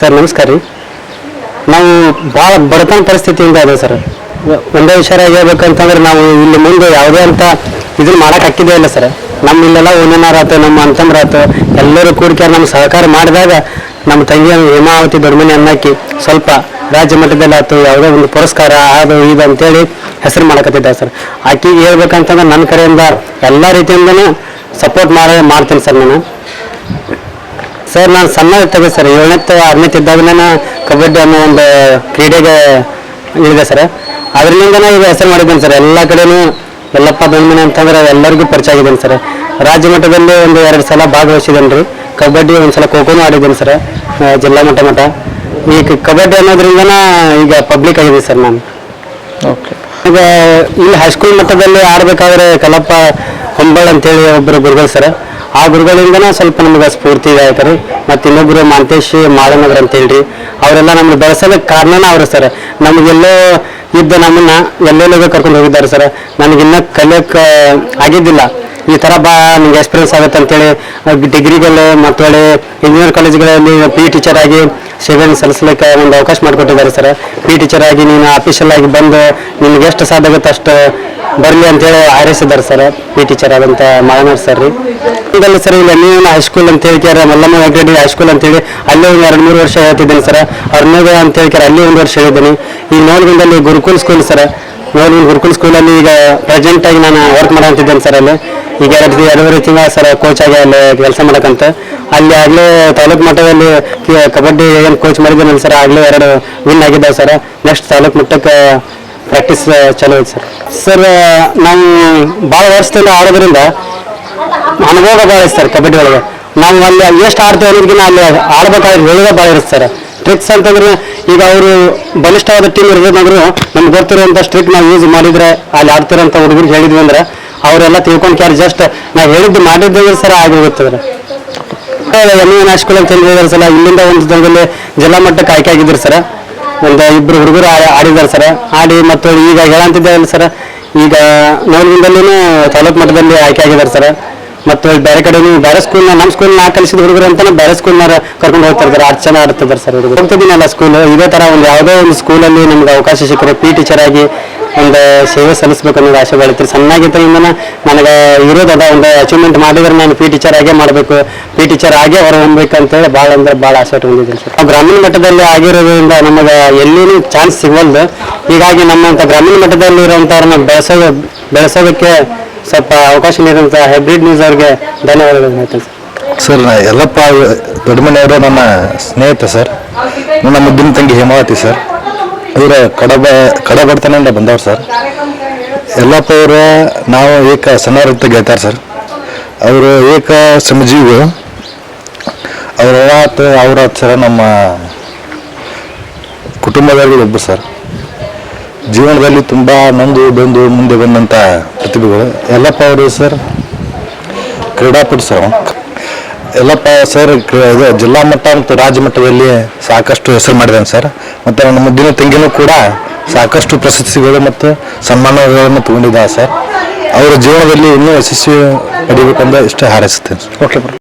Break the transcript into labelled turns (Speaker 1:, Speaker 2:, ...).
Speaker 1: Sir, ನಮಸ್ಕಾರ ರೀ. ನಾವು ಭಾಳ ಬಡತನ ಪರಿಸ್ಥಿತಿಯಿಂದ ಇದೆ ಸರ್. ಒಂದೇ ವಿಷಯ ಹೇಳ್ಬೇಕಂತಂದ್ರೆ ನಾವು ಇಲ್ಲಿ ಮುಂದೆ ಯಾವುದೇ ಅಂತ ಇದನ್ನ ಮಾಡಕ್ ಹಾಕಿದೆ ಇಲ್ಲ ಸರ್. ನಮ್ಮ ಇಲ್ಲೆಲ್ಲ ಓನನಾರಾತು ನಮ್ಮ ಅಂತಂದ್ರಾತು ಎಲ್ಲರೂ ಕೂಡಿಕೆ ನಮ್ಮ ಸಹಕಾರ ಮಾಡಿದಾಗ ನಮ್ಮ ತಂಗಿ ಹೇಮಾವತಿ ದೊಡ್ಡಮನೆ ಅನ್ನಕ್ಕೆ ಸ್ವಲ್ಪ ರಾಜ್ಯ ಮಟ್ಟದಲ್ಲಿ ಆಯ್ತು ಯಾವುದೋ ಒಂದು ಪುರಸ್ಕಾರ ಅದು ಇದು ಅಂತೇಳಿ ಹೆಸರು ಮಾಡಕತ್ತಿದ್ದ ಸರ್. ಆಕಿಗೆ ಹೇಳ್ಬೇಕಂತಂದ್ರೆ ನನ್ನ ಕಡೆಯಿಂದ ಎಲ್ಲ ರೀತಿಯಿಂದನೂ ಸಪೋರ್ಟ್ ಮಾಡಿ ಮಾಡ್ತೀನಿ ಸರ್ ನಾನು. ಸರ್ ನಾನು ಸಣ್ಣ ಇರ್ತದೆ ಸರ್ ಏಳನೇ ಆರನೇ ಇದ್ದಾಗ ನಾನು ಕಬಡ್ಡಿ ಅನ್ನೋ ಒಂದು ಕ್ರೀಡೆಗೆ ಇಳಿದೆ ಸರ್. ಅದರಿಂದ ಈಗ ಹೆಸರು ಮಾಡಿದ್ದೇನೆ ಸರ್. ಎಲ್ಲ ಕಡೆನೂ ಎಲ್ಲಪ್ಪ ಬಂದ್ಮೇಲೆ ಅಂತಂದ್ರೆ ಎಲ್ಲರಿಗೂ ಪರಿಚಯ ಆಗಿದ್ದೇನೆ ಸರ್. ರಾಜ್ಯ ಮಟ್ಟದಲ್ಲಿ ಒಂದು ಎರಡು ಸಲ ಭಾಗವಹಿಸಿದ್ದೇನೆ ರೀ. ಕಬಡ್ಡಿ ಒಂದು ಸಲ ಖೋಖೋನು ಆಡಿದ್ದೇನೆ ಸರ್. ಜಿಲ್ಲಾ ಮಟ್ಟ ಮಟ್ಟ. ಈಗ ಕಬಡ್ಡಿ ಅನ್ನೋದ್ರಿಂದನ ಈಗ ಪಬ್ಲಿಕ್ ಆಗಿದೆ ಸರ್ ನಾನು.
Speaker 2: ಓಕೆ
Speaker 1: ಈಗ ಇಲ್ಲಿ ಹೈಸ್ಕೂಲ್ ಮಟ್ಟದಲ್ಲಿ ಆಡ್ಬೇಕಾದ್ರೆ ಕಲಪ್ಪ ಹೊಂಬಾಳ್ ಅಂತೇಳಿ ಒಬ್ಬರು ಗುರುಗಳು ಸರ್. ಆ ಗುರುಗಳಿಂದನೇ ಸ್ವಲ್ಪ ನಮ್ಗೆ ಸ್ಫೂರ್ತಿದಾಯಕರು ಮತ್ತು ಇನ್ನೊಬ್ಬರು ಮಾಂತೇಶ್ ಮಾಳನಗರ್ ಅಂತ ಹೇಳ್ರಿ, ಅವರೆಲ್ಲ ನಮ್ಗೆ ಬೆಳೆಸೋದಕ್ಕೆ ಕಾರಣನ ಅವರು ಸರ್. ನಮಗೆಲ್ಲೋ ಇದ್ದ ನಮ್ಮನ್ನ ಎಲ್ಲೆಲ್ಲಿಗೆ ಕರ್ಕೊಂಡು ಹೋಗಿದ್ದಾರೆ ಸರ್. ನನಗಿನ್ನ ಕಲಿಯೋಕೆ ಆಗಿದ್ದಿಲ್ಲ. ಈ ಥರ ಬಾ, ನಿಮ್ಗೆ ಎಕ್ಸ್ಪೀರಿಯನ್ಸ್ ಆಗುತ್ತೆ ಅಂತೇಳಿ ಡಿಗ್ರಿಗಳು ಮತ್ತು ಹೇಳಿ ಇಂಜಿನಿಯರ್ ಕಾಲೇಜ್ಗಳಲ್ಲಿ ಪಿ ಟೀಚರ್ ಆಗಿ ಸೇವೆಯನ್ನು ಸಲ್ಲಿಸಲಿಕ್ಕೆ ಒಂದು ಅವಕಾಶ ಮಾಡಿಕೊಟ್ಟಿದ್ದಾರೆ ಸರ್. ಪಿ ಟೀಚರ್ ಆಗಿ ನೀನು ಅಫಿಷಿಯಲ್ ಆಗಿ ಬಂದು ನಿಮ್ಗೆ ಎಷ್ಟು ಸಾಧ್ಯ ಆಗುತ್ತೆ ಅಷ್ಟು ಬರಲಿ ಅಂತೇಳಿ ಹಾರೈಸಿದ್ದಾರೆ ಸರ್. ಪಿ ಟೀಚರ್ ಆದಂಥ ಮಾಳನಾಡ್ ಸರ್. ರೀ ಇದಲ್ಲ ಸರ್. ಇಲ್ಲ ನೀವು ಹೈಸ್ಕೂಲ್ ಅಂತ ಹೇಳ್ಕ್ಯಾರ. ಮಲ್ಲಮ್ಮ ವೆಂಕಟರೆಡ್ಡಿ ಹೈಸ್ಕೂಲ್ ಅಂತೇಳಿ ಅಲ್ಲೇ ಒಂದು ಎರಡು ಮೂರು ವರ್ಷ ಹೇಳ್ತಿದ್ದೀನಿ ಸರ್. ಅರ್ಣೋದಯ ಅಂತ ಹೇಳ್ಕ್ಯಾರ. ಅಲ್ಲಿ ಒಂದು ವರ್ಷ ಹೇಳಿದ್ದೀನಿ ಈಗ ನೋಡ್ಬಂದಲ್ಲಿ ಗುರುಕುಲ್ ಸ್ಕೂಲ್ ಸರ್. ನೋಡಿ ಗುರುಕುಲ್ ಸ್ಕೂಲಲ್ಲಿ ಈಗ ಪ್ರೆಸೆಂಟ್ ಆಗಿ ನಾನು ವರ್ಕ್ ಮಾಡಂತಿದ್ದೇನೆ ಸರ್ ಅಲ್ಲಿ. ಈಗ ಎರಡು ಎರಡೂವರೆ ತಿಂಗಳ ಸರ್ ಕೋಚ್ ಆಗಿ ಅಲ್ಲಿ ಕೆಲಸ ಮಾಡಕ್ಕಂತ ಅಲ್ಲಿ ಆಗಲೇ ತಾಲೂಕು ಮಟ್ಟದಲ್ಲಿ ಕಬಡ್ಡಿ ಏನು ಕೋಚ್ ಮಾಡಿದ್ದೇನೆ ಸರ್, ಆಗಲೇ ಎರಡು ವಿನ್ ಆಗಿದ್ದಾವೆ ಸರ್. ನೆಕ್ಸ್ಟ್ ತಾಲೂಕು ಮಟ್ಟಕ್ಕೆ ಪ್ರಾಕ್ಟೀಸ್ ಚಲೋ ಐತೆ ಸರ್. ಸರ್, ನಾವು ಭಾಳ ವರ್ಷದಿಂದ ಆಡೋದ್ರಿಂದ ಅನುಭವ ಭಾಳ ಇರ್ತಾರೆ ಸರ್ ಕಬಡ್ಡಿ ಒಳಗೆ. ನಾವು ಅಲ್ಲಿ ಎಷ್ಟು ಆಡ್ತೇವೆ ಅನ್ನೋದಕ್ಕಿಂತ ಅಲ್ಲಿ ಆಡ್ಬೇಕಾದ್ರೆ ಹೇಳೋದೇ ಭಾಳ ಇರುತ್ತೆ ಸರ್. ಟ್ರಿಕ್ಸ್ ಅಂತಂದ್ರೆ ಈಗ ಅವರು ಬಲಿಷ್ಠವಾದ ಟೀಮ್ ಇರೋದಂದ್ರು ನಮ್ಗೆ ಗೊತ್ತಿರುವಂಥ ಸ್ಟ್ರಿಕ್ ನಾವು ಯೂಸ್ ಮಾಡಿದ್ರೆ ಅಲ್ಲಿ ಆಡ್ತಿರೋಂಥ ಹುಡುಗರಿಗೆ ಹೇಳಿದ್ವಿ ಅಂದ್ರೆ ಅವರೆಲ್ಲ ತಿಳ್ಕೊಂಡು ಕ್ಯಾರ ಜಸ್ಟ್ ನಾವು ಹೇಳಿದ್ದು ಮಾಡಿದ್ದೇವೆ ಸರ್ ಆಗೋಗುತ್ತದ್ರೆ ಎಂ ಎನ್ ಅಂತ ಹೇಳಿದಾರೆ ಸಲ ಇಲ್ಲಿಂದ ಒಂದು ದಿನದಲ್ಲಿ ಜಿಲ್ಲಾ ಮಟ್ಟಕ್ಕೆ ಆಯ್ಕೆ ಆಗಿದ್ರು ಸರ್. ಒಂದು ಇಬ್ಬರು ಹುಡುಗರು ಆಡಿದ್ದಾರೆ ಸರ್. ಆಡಿ ಮತ್ತು ಈಗ ಹೇಳಂತಿದ್ದೇವೆ ಸರ್, ಈಗ ನೋಡ್ದಿಂದಲೂ ತಾಲೂಕು ಮಟ್ಟದಲ್ಲಿ ಆಯ್ಕೆ ಆಗಿದ್ದಾರೆ ಸರ್. ಮತ್ತು ಬೇರೆ ಕಡೆನೂ ಬೇರೆ ಸ್ಕೂಲ್ನ ನಮ್ಮ ಸ್ಕೂಲ್ನ ಕಲಿಸಿದ ಹುಡುಗರು ಅಂತಾನೆ ಬೇರೆ ಸ್ಕೂಲ್ನವ್ರು ಕರ್ಕೊಂಡು ಹೋಗ್ತಾ ಇದ್ದಾರೆ ಚೆನ್ನಾಗಿ ಆಡ್ತಿದ್ದಾರೆ ಸರ್ ಹುಡುಗರು. ಹೋಗ್ತಿದ್ದೀನಲ್ಲ ಸ್ಕೂಲ್ ಇದೇ ತರ ಒಂದು ಯಾವುದೋ ಒಂದು ಸ್ಕೂಲಲ್ಲಿ ನಿಮ್ಗೆ ಅವಕಾಶ ಸಿಕ್ಕರೆ ಪಿ ಟೀಚರ್ ಆಗಿ ಒಂದು ಸೇವೆ ಸಲ್ಲಿಸ್ಬೇಕು ಅನ್ನೋದು ಆಸೆ ಬೆಳಿತೀರಿ ಸಣ್ಣಾಗಿದ್ದರಿಂದ ನನಗೆ ಇರೋದದ ಒಂದು ಅಚೀವ್ಮೆಂಟ್ ಮಾಡಿದ್ರೆ ನಾನು ಪಿ ಟೀಚರ್ ಆಗೇ ಮಾಡಬೇಕು. ಪಿ ಟೀಚರ್ ಆಗೇ ಹೊರ ಅಂತೇಳಿ ಭಾಳ ಅಂದ್ರೆ ಭಾಳ ಆಸೆ ಇಟ್ಕೊಂಡಿದ್ದೀನಿ ಸರ್. ಗ್ರಾಮೀಣ ಮಟ್ಟದಲ್ಲಿ ಆಗಿರೋದ್ರಿಂದ ನಮಗೆ ಎಲ್ಲಿನೂ ಚಾನ್ಸ್ ಸಿಗವಲ್ದು. ಹೀಗಾಗಿ ನಮ್ಮಂಥ ಗ್ರಾಮೀಣ ಮಟ್ಟದಲ್ಲಿ ಇರೋವಂಥವ್ರನ್ನ ಬೆಳೆಸೋ, ಬೆಳೆಸೋದಕ್ಕೆ ಸ್ವಲ್ಪ ಅವಕಾಶ ನೀಡಿದಂಥ ಹೈಬ್ರಿಡ್ ನ್ಯೂಸ್ ಅವ್ರಿಗೆ ಧನ್ಯವಾದಗಳು ಸರ್
Speaker 2: ಸರ್, ನಾ ದೊಡ್ಡಮನೆಯವರು ನನ್ನ ಸ್ನೇಹಿತ ಸರ್. ನನ್ನ ಮುದ್ದಿನ ತಂಗಿ ಹೇಮಾವತಿ ಸರ್. ಇವರ ಕಡಬ, ಕಡಬಡತನದಿಂದ ಬಂದವ್ರು ಸರ್. ಎಲ್ಲಪ್ಪ ಅವರು ನಾವು ಏಕ ಸಮಾರಂಭ ಗೆಳ್ತಾರೆ ಸರ್. ಅವರು ಏಕ ಶ್ರಮಜೀವಿಗಳು ಅವರ ಅವ್ರ ಸರ ನಮ್ಮ ಕುಟುಂಬದವ್ರಿಗೆ ಒಬ್ಬರು ಸರ್. ಜೀವನದಲ್ಲಿ ತುಂಬ ನೊಂದು ಬಂದು ಮುಂದೆ ಬಂದಂಥ ಪ್ರತಿಭೆಗಳು. ಎಲ್ಲಪ್ಪ ಅವರು ಸರ್, ಕ್ರೀಡಾಪಟು ಸರ್. ಎಲ್ಲಪ್ಪ ಸರ್ ಜಿಲ್ಲಾ ಮಟ್ಟ ಮತ್ತು ರಾಜ್ಯ ಮಟ್ಟದಲ್ಲಿ ಸಾಕಷ್ಟು ಹೆಸರು ಮಾಡಿದ್ದಾನೆ ಸರ್. ಮತ್ತು ನನ್ನ ಮುದ್ದಿನ ತಂಗಿನೂ ಕೂಡ ಸಾಕಷ್ಟು ಪ್ರಶಸ್ತಿಗಳು ಮತ್ತು ಸನ್ಮಾನಗಳನ್ನು ತಗೊಂಡಿದ್ದಾರೆ ಸರ್. ಅವರ ಜೀವನದಲ್ಲಿ ಇನ್ನೂ ಯಶಸ್ವಿ ಪಡಿಬೇಕಂತ ಇಷ್ಟ ಹಾರೈಸುತ್ತೇನೆ
Speaker 1: ಓಕೆ